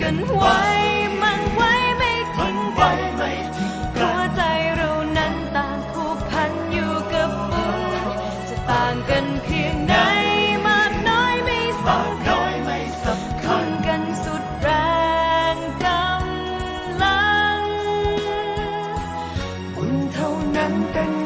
กันไว้ มันไว้ไม่ทิ้งกันไหัวใจเรานั้นต่างผูกพันอยู่กับบุญจะต่างกันเพียงไหนมากน้อยไม่กสำน้คัอญยไม่สำคักันสุดแรงกำลังบุญเท่านั้นกัน